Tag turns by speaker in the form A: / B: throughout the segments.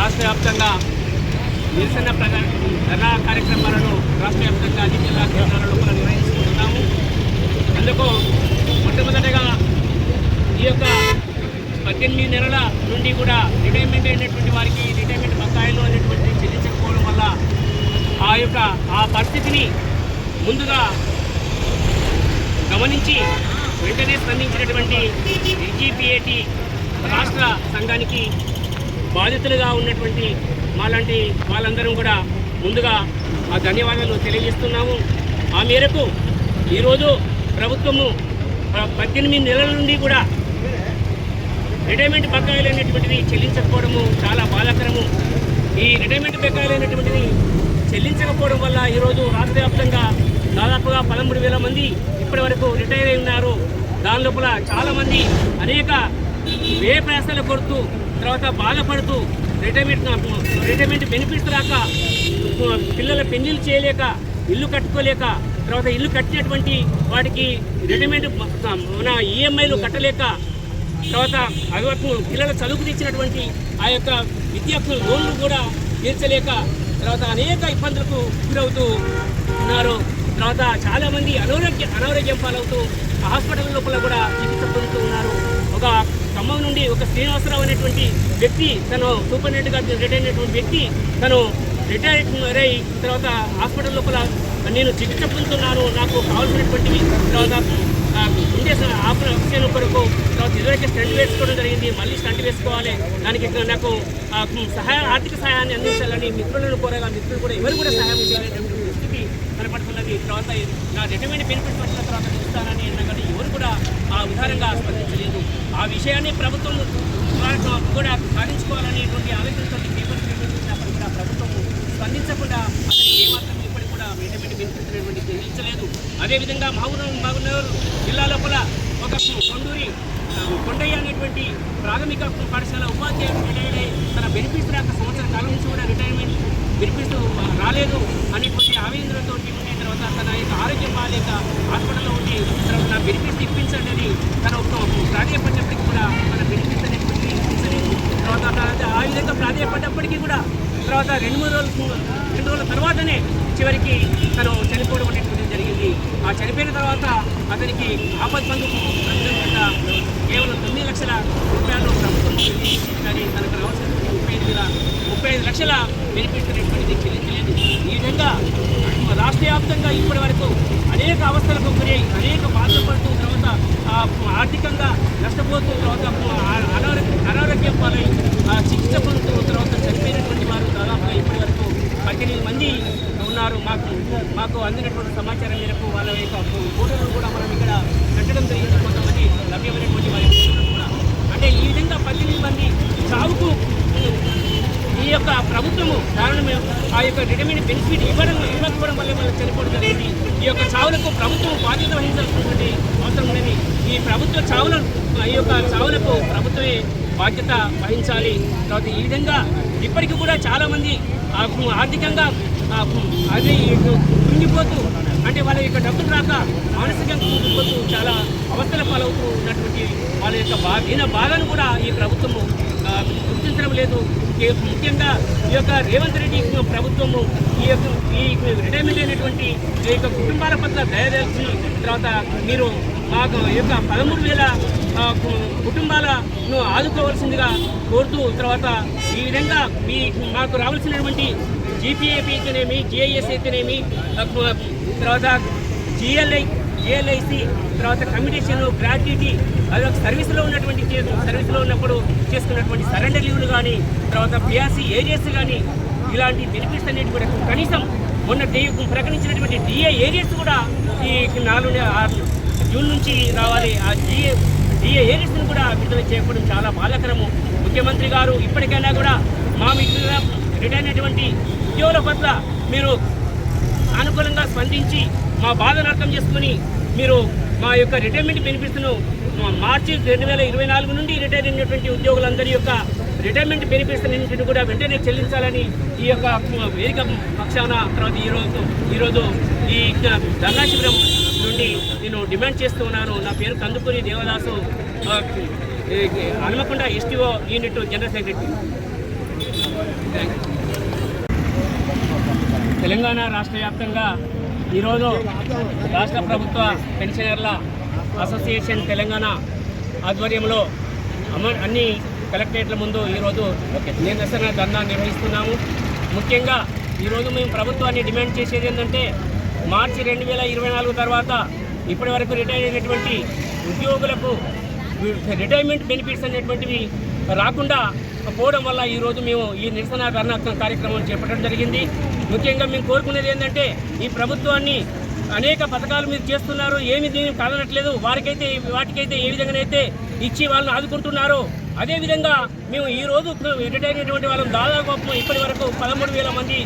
A: రాష్ట్ర వ్యాప్తంగా నిరసన ప్రజా కార్యక్రమాలను రాష్ట్ర వ్యాప్తంగా అన్ని జిల్లా కేంద్రాలలో కూడా నిర్వహిస్తున్నాము అందుకు మొట్టమొదటిగా ఈ యొక్క పద్దెనిమిది నెలల నుండి కూడా రిటైర్మెంట్ అయినటువంటి వారికి రిటైర్మెంట్ బకాయిలు అనేటువంటి చెల్లించకపోవడం వల్ల ఆ యొక్క ఆ పరిస్థితిని ముందుగా గమనించి వెంటనే స్పందించినటువంటి ఎన్జీపీఏటి రాష్ట్ర సంఘానికి బాధితులుగా ఉన్నటువంటి మాలాంటి వాళ్ళందరం కూడా ముందుగా ఆ ధన్యవాదాలు తెలియజేస్తున్నాము. ఆ మేరకు ఈరోజు ప్రభుత్వము పద్దెనిమిది నెలల నుండి కూడా రిటైర్మెంట్ బకాయిలు అనేటువంటివి చెల్లించకపోవడము చాలా బాధాకరము. ఈ రిటైర్మెంట్ బకాయిలు అనేటువంటివి చెల్లించకపోవడం వల్ల ఈరోజు రాష్ట్ర వ్యాప్తంగా దాదాపుగా పదమూడు వేల మంది ఇప్పటి వరకు రిటైర్ అయి ఉన్నారు. దాని లోపల చాలామంది అనేక వే ప్రయాసాలు కొడుతూ తర్వాత బాధపడుతూ రిటైర్మెంట్ రిటైర్మెంట్ బెనిఫిట్స్ రాక పిల్లల పెళ్ళిళ్ళు చేయలేక ఇల్లు కట్టుకోలేక తర్వాత ఇల్లు కట్టినటువంటి వాటికి రిటైర్మెంట్ మన ఈఎంఐలు కట్టలేక తర్వాత అగవకు పిల్లల చదువుకు తెచ్చినటువంటి ఆ యొక్క విద్యార్థుల లోన్లు కూడా తీర్చలేక తర్వాత అనేక ఇబ్బందులకు గురవుతూ ఉన్నారు. తర్వాత చాలామంది అనారోగ్య అనారోగ్యం పాలవుతూ హాస్పిటల్ లోపల కూడా చికిత్స ఒక శ్రీనివాసరావు అనేటువంటి వ్యక్తి తను సూపరింటెండెంట్గా రిటైర్ అయినటువంటి వ్యక్తి తను రిటైర్ అయి తర్వాత హాస్పిటల్ లోపల నేను చికిత్స పొందుతున్నాను నాకు కావాల్సినటువంటివి తర్వాత ఉండే స- ఆపరేషన్ కొరకు తర్వాత ఇదివరకే స్టంట్ వేసుకోవడం జరిగింది మళ్ళీ స్టంట్ వేసుకోవాలి దానికి నాకు సహాయ ఆర్థిక సహాయాన్ని అందించాలని మిత్రులను కోరగా మిత్రులు కూడా ఎవరు కూడా సహాయం చేయాలనేటువంటి స్థితి కనపడుతున్నది. తర్వాత నా రిటైర్మెంట్ బెనిఫిట్స్ వచ్చిన తర్వాత ఇస్తానని అన్నా కానీ ఎవరు కూడా ఆ ఉదారంగా స్పందించలేదు. ఆ విషయాన్ని ప్రభుత్వం కూడా సాధించుకోవాలనేటువంటి ఆలోచనతో పేపర్ చేసినప్పుడు కూడా ప్రభుత్వం స్పందించకుండా అతని ఏమాత్రం ఇప్పటికి కూడా రిటైర్మెంట్ వినిపించినటువంటి అనేటువంటి అదేవిధంగా మహబూబ్ మహబూబ్నగర్ జిల్లా లోపల ఒక కొండూరి కొండయ్య అనేటువంటి ప్రాథమిక పాఠశాల ఉపాధ్యాయుడు రిటైర్ అయ్యి తన బెనిఫిట్స్ రాక సంవత్సర కాలం నుంచి కూడా రిటైర్మెంట్ బెనిఫిట్స్ రాలేదు అనేటువంటి ఆవేదనతో ఉండిన తర్వాత తన యొక్క ఆరోగ్యం బాగాలేక హాస్పిటల్లో ఉండి తర్వాత బెనిఫిట్స్ ఇప్పించండి అని తన ఒక ప్రాధాన్యపడినప్పటికీ కూడా తన బెనిఫిట్స్ అనేటువంటి ఇప్పించలేదు తర్వాత తన- ఆ విధంగా ప్రాధాన్యపడ్డప్పటికీ కూడా తర్వాత రెండు మూడు రోజులు రెండు రోజుల తర్వాతనే చివరికి తను చనిపోవడం అనేటువంటిది జరిగింది. ఆ చనిపోయిన తర్వాత అతనికి ఆపద్ బంధుకు ప్రభుత్వం కేవలం తొమ్మిది లక్షల రూపాయలు ప్రభుత్వం కానీ తనకు రావాల్సిన ముప్పై ఐదు ముప్పై ఐదు లక్షల బెనిఫిట్ అనేటువంటిది చెల్లించలేదు ఈ విధంగా రాష్ట్ర వ్యాప్తంగా ఇప్పటి వరకు అనేక అవస్థలకు గురై అనేక బాధలు పడుతూ తర్వాత ఆర్థికంగా నష్టపోతూ తర్వాత అనారోగ్యం పాలై చికిత్స పొందుతున్న తర్వాత చనిపోయినటువంటి వారు దాదాపుగా ఇప్పటి వరకు పద్దెనిమిది మంది ఉన్నారు మాకు అందినటువంటి సమాచారం మేరకు వాళ్ళ యొక్క ఫోటోలను కూడా మనం ఇక్కడ పెట్టడం జరిగింది. కొంతమంది లభ్యమైనటువంటి వారి కూడా. అంటే ఈ విధంగా పద్దెనిమిది మంది చావుకు ఈ యొక్క ప్రభుత్వము కారణమే ఆ యొక్క రిటైర్మెంట్ బెనిఫిట్ ఇవ్వడం ఇవ్వకపోవడం వల్ల మనం చనిపోవడం జరిగింది. ఈ యొక్క చావులకు ప్రభుత్వం బాధ్యత వహించాల్సినటువంటి అవసరం ఉన్నది ఈ ప్రభుత్వ చావుల ఈ యొక్క చావులకు ప్రభుత్వమే బాధ్యత వహించాలి. తర్వాత ఈ విధంగా ఇప్పటికీ కూడా చాలామంది ఆర్థికంగా అది కుంగిపోతూ అంటే వాళ్ళ యొక్క డబ్బులు రాక మానసికంగా కుంగిపోతూ చాలా అవస్థల పాలవుతూ ఉన్నటువంటి వాళ్ళ యొక్క బా ఈయన బాధను కూడా ఈ ప్రభుత్వము గుర్తించడం లేదు. ఈ- ముఖ్యంగా ఈ యొక్క రేవంత్ రెడ్డి ప్రభుత్వము ఈ యొక్క ఈ రిటైర్మెంట్ అయినటువంటి ఈ యొక్క కుటుంబాల పట్ల దయదలిచి తర్వాత మీరు మాకు యొక్క పదమూడు వేల కు- కుటుంబాలను ఆదుకోవాల్సిందిగా కోరుతూ తర్వాత ఈ విధంగా మీ మాకు రావాల్సినటువంటి జీపీఏపీ అయితేనేమి జిఐఎస్ అయితేనేమి తర్వాత జిఎల్ఐ జిఎల్ఐసి తర్వాత కమ్యూనికేషన్ గ్రాట్యుటీ అది ఒక సర్వీస్లో ఉన్నటువంటి చే- సర్వీస్లో ఉన్నప్పుడు చేసుకున్నటువంటి సరెండర్ లీవ్లు కానీ తర్వాత పిఆర్సీ ఏరియాస్ కానీ ఇలాంటి బెనిఫిట్స్ అనేవి కూడా కనీసం మొన్న ప్రకటించినటువంటి డిఏ ఏరియాస్ కూడా ఈ నాలుగు ఆరు జూన్ నుంచి రావాలి. ఆ జీఏ జీఏ ఏరియాస్ని కూడా విడుదల చేయకపోవడం చాలా బాధాకరము. ముఖ్యమంత్రి గారు ఇప్పటికైనా కూడా మా మిత్రుల రిటైర్ అయినటువంటి ఉద్యోగుల పట్ల మీరు అనుకూలంగా స్పందించి మా బాధను అర్థం చేసుకుని మీరు మా యొక్క రిటైర్మెంట్ బెనిఫిట్స్ను మా మార్చి రెండు వేల ఇరవై నాలుగు నుండి రిటైర్ అయినటువంటి ఉద్యోగులందరి యొక్క రిటైర్మెంట్ బెనిఫిట్స్ అన్నింటిని కూడా వెంటనే చెల్లించాలని ఈ యొక్క వేదిక పక్షాన తర్వాత ఈరోజు ఈరోజు ఈ ధర్నా శిబిరం నుండి నేను డిమాండ్ చేస్తూ ఉన్నాను. నా పేరు కందుకూరి దేవదాసు. ఆ, ఈ- Hanumakonda STO unit general secretary. Telangana రాష్ట్ర వ్యాప్తంగా ఈరోజు రాష్ట్ర ప్రభుత్వ పెన్షనర్ల అసోసియేషన్ తెలంగాణ ఆధ్వర్యంలో అన్ని కలెక్టరేట్ల ముందు ఈరోజు నిరసన ధర్నా నిర్వహిస్తున్నాము. ముఖ్యంగా ఈరోజు మేము ప్రభుత్వాన్ని డిమాండ్ చేసేది ఏంటంటే మార్చి రెండు వేల ఇరవై నాలుగు తర్వాత ఇప్పటి వరకు రిటైర్ అయినటువంటి ఉద్యోగులకు రిటైర్మెంట్ బెనిఫిట్స్ అనేటువంటివి రాకుండా పోవడం వల్ల ఈరోజు మేము ఈ నిరసన ధర్నా కార్యక్రమం చేపట్టడం జరిగింది. ముఖ్యంగా మేము కోరుకునేది ఏంటంటే ఈ ప్రభుత్వాన్ని అనేక పథకాలు మీరు చేస్తున్నారు ఏమి దీన్ని కాదనట్లేదు వారికైతే వాటికైతే ఏ విధంగానైతే ఇచ్చి వాళ్ళని ఆదుకుంటున్నారో అదేవిధంగా మేము ఈ రోజు రిటైర్ అయినటువంటి వాళ్ళం దాదాపు ఇప్పటి వరకు పదమూడు వేల మంది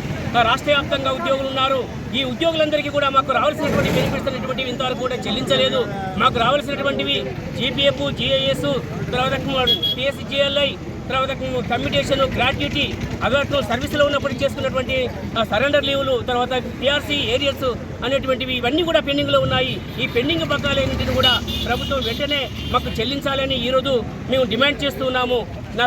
A: రాష్ట్ర వ్యాప్తంగా ఉద్యోగులు ఉన్నారు. ఈ ఉద్యోగులందరికీ కూడా మాకు రావాల్సినటువంటి బెనిఫిట్స్ అనేటువంటివి ఇంతవరకు కూడా చెల్లించలేదు. మాకు రావాల్సినటువంటివి జీపీఎఫ్ జీఐఎస్ తర్వాత పిఎస్సి తర్వాత కమ్యూనికేషన్ గ్రాట్యుటీ అవేట్లో సర్వీసులో ఉన్నప్పుడు చేసుకున్నటువంటి సరెండర్ లీవులు తర్వాత టీఆర్సీ ఏరియర్స్ అనేటువంటివి ఇవన్నీ కూడా పెండింగ్లో ఉన్నాయి. ఈ పెండింగ్ బకాలన్నింటిని కూడా ప్రభుత్వం వెంటనే మాకు చెల్లించాలని ఈరోజు మేము డిమాండ్ చేస్తున్నాము నా